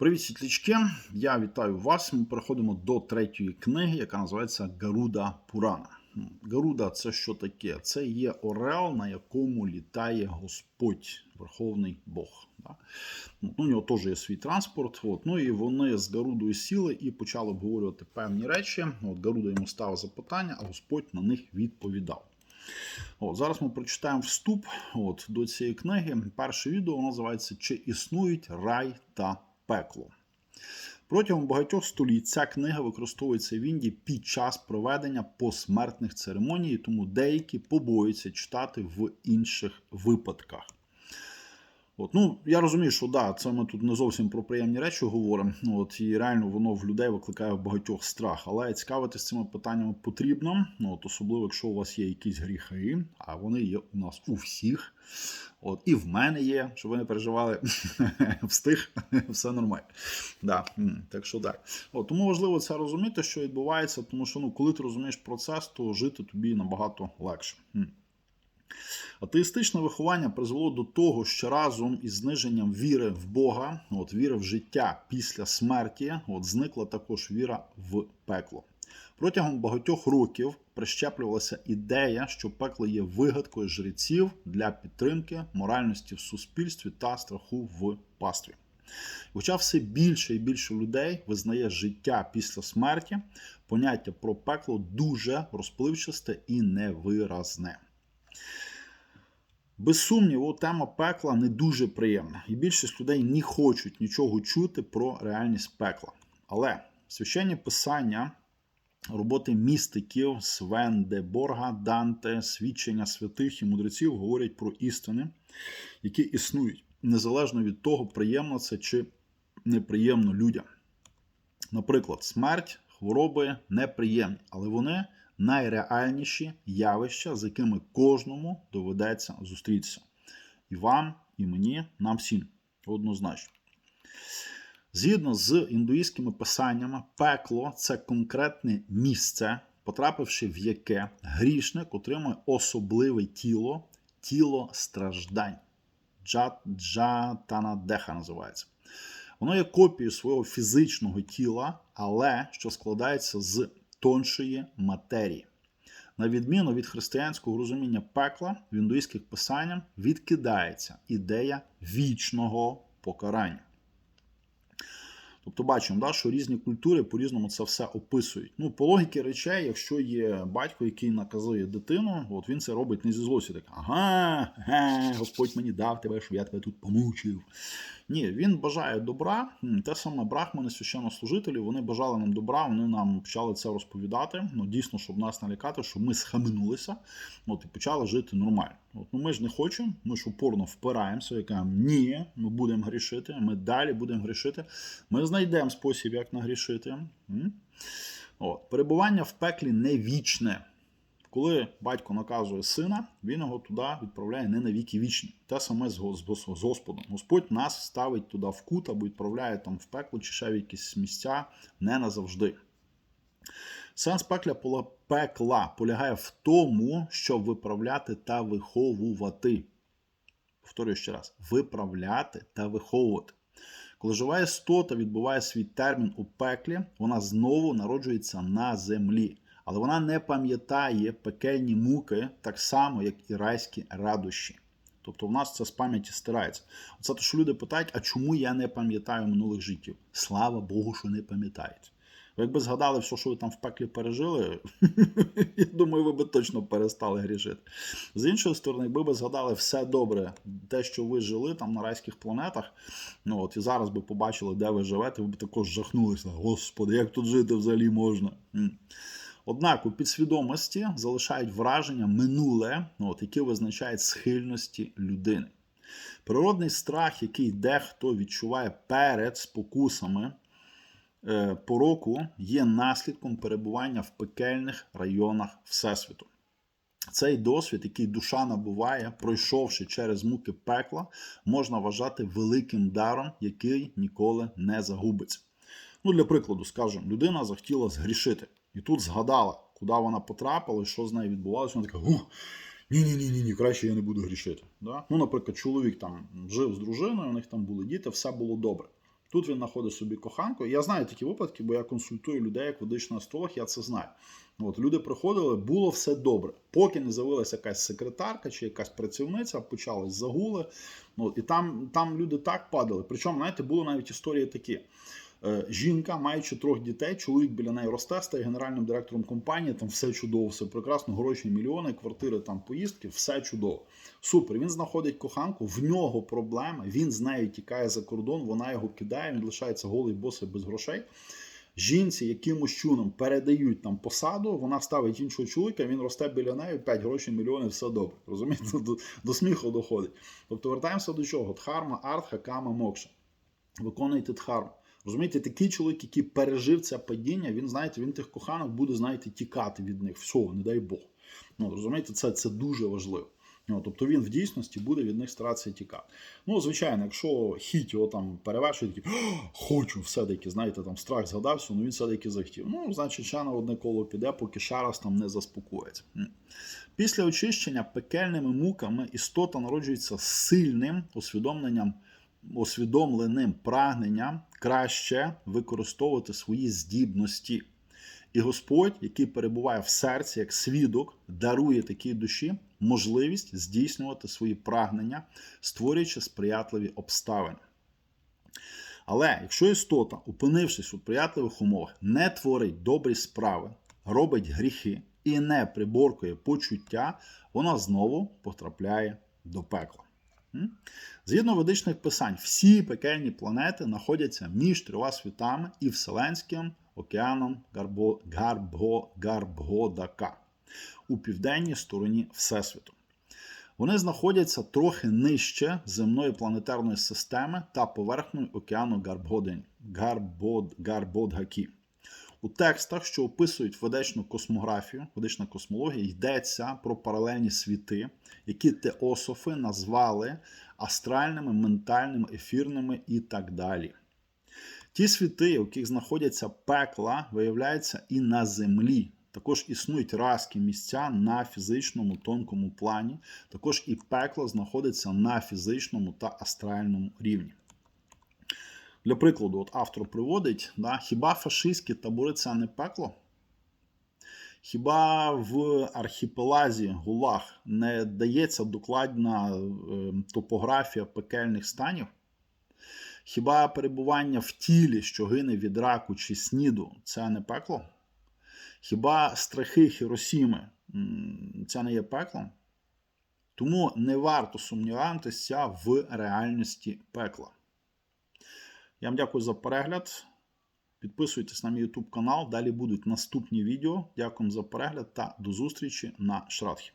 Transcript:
Привіт, світлячки! Я вітаю вас. Ми переходимо до третьої книги, яка називається Гаруда Пурана. Гаруда це що таке? Це є орел, на якому літає Господь, Верховний Бог. Ну, У нього теж є свій транспорт. От. Ну і вони з Гарудою сіли і почали обговорювати певні речі. От Гаруда йому ставив запитання, а Господь на них відповідав. От, Зараз ми прочитаємо вступ от, до цієї книги. Перше відео називається Чи існують рай та пекло. Протягом багатьох століть ця книга використовується в Індії під час проведення посмертних церемоній, тому деякі побоюються читати в інших випадках. От, ну, Я розумію, що да, це ми тут не зовсім про приємні речі говоримо. От, І реально воно в людей викликає в багатьох страх. Але цікавитися цими питаннями потрібно, ну, от, особливо, якщо у вас є якісь гріхи, а вони є у нас у всіх. От, І в мене є, щоб ви не переживали, встиг, все нормально. Да, Так що так. От, Тому важливо це розуміти, що відбувається, тому що ну, коли ти розумієш процес, то жити тобі набагато легше. Атеїстичне виховання призвело до того, що разом із зниженням віри в Бога, от віри в життя після смерті, от зникла також віра в пекло. Протягом багатьох років прищеплювалася ідея, що пекло є вигадкою жреців для підтримки моральності в суспільстві та страху в пастві. Хоча все більше і більше людей визнає життя після смерті, поняття про пекло дуже розпливчасте і невиразне. Без сумніву, тема пекла не дуже приємна, і більшість людей не хочуть нічого чути про реальність пекла. Але священні писання, роботи містиків, Свендеборга, Данте, свідчення святих і мудреців говорять про істини, які існують, незалежно від того, приємно це чи неприємно людям. Наприклад, смерть, хвороби неприємні, але вони найреальніші явища, з якими кожному доведеться зустрітися. І вам, і мені, нам всім однозначно. Згідно з індуїстськими писаннями, пекло це конкретне місце, потрапивши в яке грішник отримує особливе тіло, тіло страждань. Джатанадеха називається. Воно є копією свого фізичного тіла, але що складається з тоншої матерії. На відміну від християнського розуміння пекла, в індуїстських писаннях відкидається ідея вічного покарання. Тобто бачимо, да, що різні культури по-різному це все описують. Ну, По логіки речей, якщо є батько, який наказує дитину, от він це робить не зі злості, так ага, ге, Господь мені дав тебе, щоб я тебе тут помучив. Ні, він бажає добра. Те саме брахмани, священнослужителі, вони бажали нам добра, вони нам почали це розповідати. Ну, дійсно, щоб нас налякати, щоб ми схаменулися от, і почали жити нормально. От, ну, Ми ж не хочемо, ми ж упорно впираємося і кажемо, ні, ми будемо грішити, ми далі будемо грішити. Ми знайдемо спосіб, як нагрішити. От, Перебування в пеклі не вічне. Коли батько наказує сина, він його туди відправляє не на віки вічні. Те саме з Господом. Господь нас ставить туди в кут або відправляє там в пекло чи ще в якісь місця не назавжди. Сенс пекля пекла полягає в тому, щоб виправляти та виховувати. Повторюю ще раз: виправляти та виховувати. Коли жива істота відбуває свій термін у пеклі, вона знову народжується на землі. Але вона не пам'ятає пекельні муки так само, як і райські радощі. Тобто в нас це з пам'яті стирається. Оце те, що люди питають, а чому я не пам'ятаю минулих життів? Слава Богу, що не пам'ятають. Ви якби згадали все, що ви там в пеклі пережили, я думаю, ви би точно перестали грішити. З іншої сторони, якби ви згадали все добре, те, що ви жили там на райських планетах, ну от і зараз би побачили, де ви живете, ви б також жахнулися. Господи, як тут жити взагалі можна? Однак у підсвідомості залишають враження минуле, от, які визначають схильності людини. Природний страх, який дехто відчуває перед спокусами пороку, є наслідком перебування в пекельних районах Всесвіту. Цей досвід, який душа набуває, пройшовши через муки пекла, можна вважати великим даром, який ніколи не загубиться. Ну, Для прикладу, скажемо, людина захотіла згрішити. І тут згадала, куди вона потрапила і що з нею відбувалося. Вона така, ні-ні, ні, ні, краще я не буду грішити. Да? Ну, Наприклад, чоловік там жив з дружиною, у них там були діти, все було добре. Тут він знаходить собі коханку. Я знаю такі випадки, бо я консультую людей як водичний астролог, я це знаю. От люди приходили, було все добре. Поки не з'явилася якась секретарка чи якась працівниця, почались загули. От, і там, там люди так падали. Причому, знаєте, були навіть історії такі. Е, Жінка, маючи трьох дітей, чоловік біля неї росте, стає генеральним директором компанії, там все чудово, все прекрасно, гроші, мільйони, квартири, там поїздки, все чудово. Супер. Він знаходить коханку, в нього проблема, він з нею тікає за кордон, вона його кидає, він лишається голий босий без грошей. Жінці якимось чином передають там посаду, вона ставить іншого чоловіка, він росте біля неї, 5 грошей, мільйони, все добре. Розумієте, до, до сміху доходить. Тобто вертаємося до чого? Дхарма, артха, кама, мокша. Виконуйте дхарму. Розумієте, такий чоловік, який пережив це падіння, він, знаєте, він тих коханок буде, знаєте, тікати від них. Все, не дай Бог. Ну, розумієте, це, це дуже важливо. Ну, тобто він в дійсності буде від них старатися тікати. Ну, звичайно, якщо хіт його там перевершує, такий хочу все-таки, знаєте, там страх згадався, ну він все-таки захотів. Ну, значить, ще на одне коло піде, поки ще раз там не заспокоїться. Після очищення пекельними муками істота народжується сильним усвідомленням, усвідомленим прагненням краще використовувати свої здібності. І Господь, який перебуває в серці як свідок, дарує такій душі можливість здійснювати свої прагнення, створюючи сприятливі обставини. Але якщо істота, опинившись у приятливих умовах, не творить добрі справи, робить гріхи і не приборкує почуття, вона знову потрапляє до пекла. Згідно ведичних писань, всі пекельні планети знаходяться між трьома світами і Вселенським океаном Гарбо, Гарбо, Гарбгодака у південній стороні Всесвіту. Вони знаходяться трохи нижче земної планетарної системи та поверхнею океану Гарбод, Гарбодгакі. У текстах, що описують ведичну космографію, ведична космологія, йдеться про паралельні світи, які теософи назвали астральними, ментальними, ефірними і так далі. Ті світи, у яких знаходяться пекла, виявляються і на землі. Також існують райські місця на фізичному тонкому плані. Також і пекло знаходиться на фізичному та астральному рівні. Для прикладу, от автор приводить, да, хіба фашистські табори це не пекло? Хіба в архіпелазі Гулаг не дається докладна е, топографія пекельних станів? Хіба перебування в тілі, що гине від раку чи сніду, це не пекло? Хіба страхи Хіросіми це не є пеклом? Тому не варто сумніватися в реальності пекла. Я вам дякую за перегляд. Підписуйтесь на мій YouTube канал. Далі будуть наступні відео. Дякую за перегляд та до зустрічі на Шрадхі.